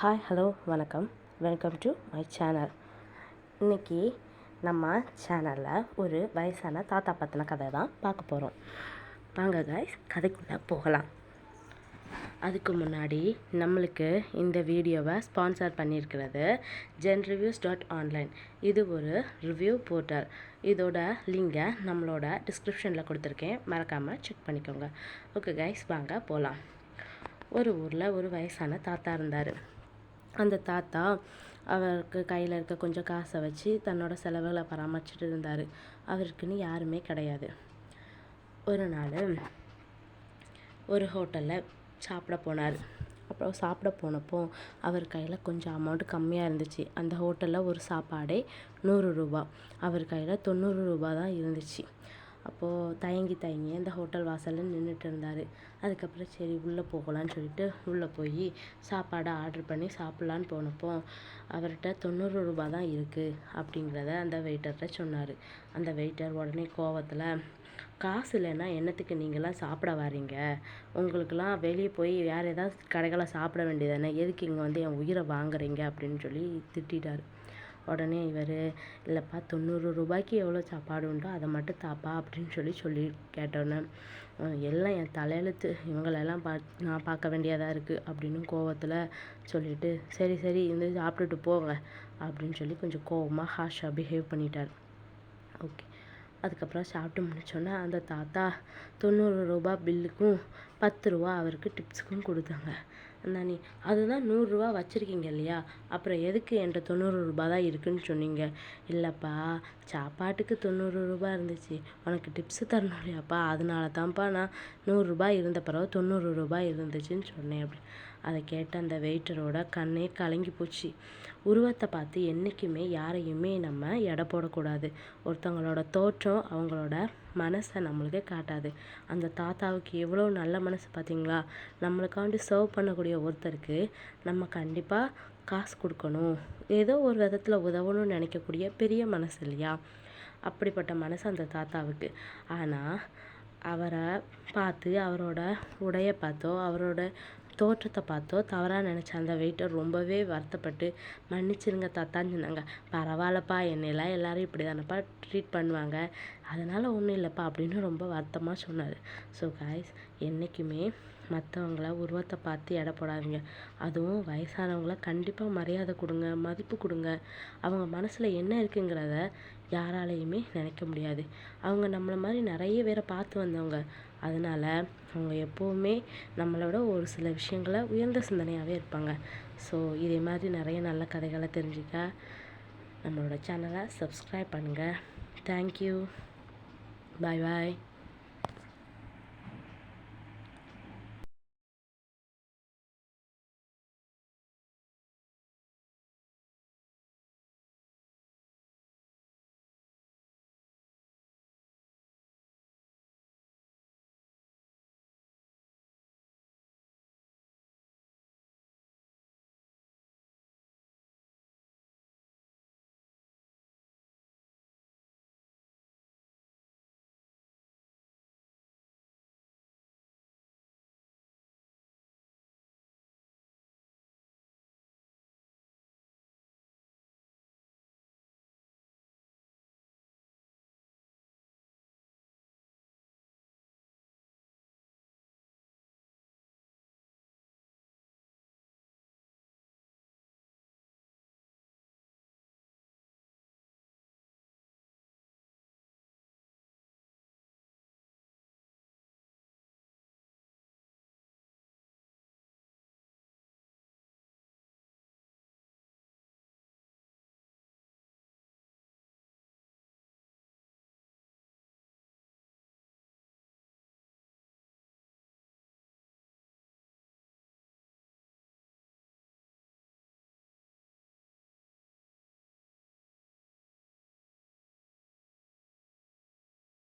Hi hello வணக்கம். Welcome to my channel இன்றைக்கி நம்ம சேனலில் ஒரு வயசான தாத்தா பற்றின கதை தான் பார்க்க போகிறோம் வாங்க காய்ஸ் கதைக்குள்ளே போகலாம். அதுக்கு முன்னாடி நம்மளுக்கு இந்த வீடியோவை ஸ்பான்சர் பண்ணியிருக்கிறது ஜென் ரிவ்யூஸ் டாட் ஆன்லைன் இது ஒரு ரிவ்யூ போர்ட்டல் இதோட லிங்கை நம்மளோட டிஸ்கிரிப்ஷனில் கொடுத்துருக்கேன். மறக்காமல் செக் பண்ணிக்கோங்க. ஓகே கைஸ் வாங்க போகலாம் ஒரு ஊரில் ஒரு வயசான தாத்தா இருந்தார். அந்த தாத்தா அவருக்கு கையில் இருக்க கொஞ்சம் காசை வச்சு தன்னோட செலவுகளை பராமரிச்சுட்டு இருந்தார். அவருக்குன்னு யாருமே கிடையாது. ஒரு நாள் ஒரு ஹோட்டலில் சாப்பிட போனார். அப்புறம் சாப்பிட போனப்போ அவர் கையில் கொஞ்சம் அமௌண்ட் கம்மியாக இருந்துச்சு. அந்த ஹோட்டலில் ஒரு சாப்பாடே நூறு ரூபா. அவர் கையில் தொண்ணூறு ரூபா தான் இருந்துச்சு. அப்போது தயங்கி தயங்கி அந்த ஹோட்டல் வாசலில் நின்றுட்டு இருந்தார். அதுக்கப்புறம் சரி உள்ளே போகலான்னு சொல்லிட்டு உள்ளே போய் சாப்பாடை ஆர்டர் பண்ணி சாப்பிட்லான்னு போனப்போ அவர்கிட்ட தொண்ணூறு ரூபா தான் இருக்குது அப்படிங்கிறத அந்த வெயிட்டர்கிட்ட சொன்னார். அந்த வெயிட்டர் உடனே கோவத்தில் காசு இல்லைன்னா என்னத்துக்கு நீங்களாம் சாப்பிட வரீங்க? உங்களுக்கெல்லாம் வெளியே போய் வேறு ஏதாவது கடைகளை சாப்பிட வேண்டியதானே எதுக்கு இங்கே வந்து என் உயிரை வாங்குறீங்க? அப்படின்னு சொல்லி திட்டார் உடனே இவர் இல்லைப்பா தொண்ணூறு ரூபாய்க்கு எவ்வளோ சாப்பாடு உண்டோ அதை மட்டும் தாப்பா அப்படின்னு சொல்லி சொல்லி கேட்டோன்னே எல்லாம் என் தலையெழுத்து இவங்களெல்லாம் பா நான் பார்க்க வேண்டியதாக இருக்குது அப்படின்னு கோவத்தில் சொல்லிவிட்டு சரி சரி இந்த சாப்பிட்டுட்டு போங்க அப்படின்னு சொல்லி கொஞ்சம் கோவமாக ஹாஷாக பிஹேவ் பண்ணிட்டார். ஓகே. அதுக்கப்புறம் சாப்பிட்டு முடிச்சோன்னே அந்த தாத்தா தொண்ணூறு ரூபா பில்லுக்கும் பத்து ரூபா அவருக்கு டிப்ஸுக்கும் கொடுத்தாங்க. அந்தானி அதுதான் நூறுரூவா வச்சுருக்கீங்க இல்லையா? அப்புறம் எதுக்கு என்கிட்ட தொண்ணூறு ரூபா தான் இருக்குதுன்னு சொன்னீங்க? இல்லைப்பா சாப்பாட்டுக்கு தொண்ணூறு ரூபா இருந்துச்சு. உனக்கு டிப்ஸு தரணும் இல்லையாப்பா? அதனால தான்ப்பா நான் நூறுரூபா இருந்த பிறகு தொண்ணூறு ரூபாய் இருந்துச்சுன்னு சொன்னேன். அப்படி அதை கேட்ட அந்த வெயிட்டரோட கண்ணே கலங்கி போச்சு. உருவத்தை பார்த்து என்றைக்குமே யாரையுமே நம்ம எடை போடக்கூடாது. ஒருத்தவங்களோட தோற்றம் அவங்களோட மனசை நம்மளுக்கு காட்டாது. அந்த தாத்தாவுக்கு எவ்வளோ நல்ல மனசு பார்த்தீங்களா? நம்மளுக்காண்டி சர்வ் பண்ணக்கூடிய ஒருத்தருக்கு நம்ம கண்டிப்பாக காசு கொடுக்கணும். ஏதோ ஒரு விதத்தில் உதவணும்னு நினைக்கக்கூடிய பெரிய மனசு இல்லையா? அப்படிப்பட்ட மனசு அந்த தாத்தாவுக்கு. ஆனால் அவரை பார்த்து அவரோட உடையை பார்த்தோ அவரோட தோற்றத்தை பார்த்தோ தவறாக நினச்ச அந்த வெயிட்டர் ரொம்பவே வருத்தப்பட்டு மன்னிச்சிருங்க தாத்தான்னு சொன்னாங்க. பரவாயில்லப்பா என்னையெல்லாம் எல்லோரும் இப்படி தானப்பா ட்ரீட் பண்ணுவாங்க. அதனால் ஒன்றும் இல்லைப்பா அப்படின்னு ரொம்ப வருத்தமாக சொன்னார். ஸோ காய்ஸ் என்றைக்குமே மற்றவங்கள உருவத்தை பார்த்து எடை போடாதீங்க. அதுவும் வயசானவங்கள கண்டிப்பாக மரியாதை கொடுங்க மதிப்பு கொடுங்க. அவங்க மனசில் என்ன இருக்குங்கிறத யாராலையுமே நினைக்க முடியாது. அவங்க நம்மளை மாதிரி நிறைய பேரை பார்த்து வந்தவங்க. அதனால் அவங்க எப்போவுமே நம்மளோட ஒரு சில விஷயங்களை உயர்ந்த சிந்தனையாகவே இருப்பாங்க. ஸோ இதே மாதிரி நிறைய நல்ல கதைகளை தெரிஞ்சுக்க நம்மளோட சேனலை சப்ஸ்கிரைப் பண்ணுங்கள் தேங்க்யூ பாய் பாய்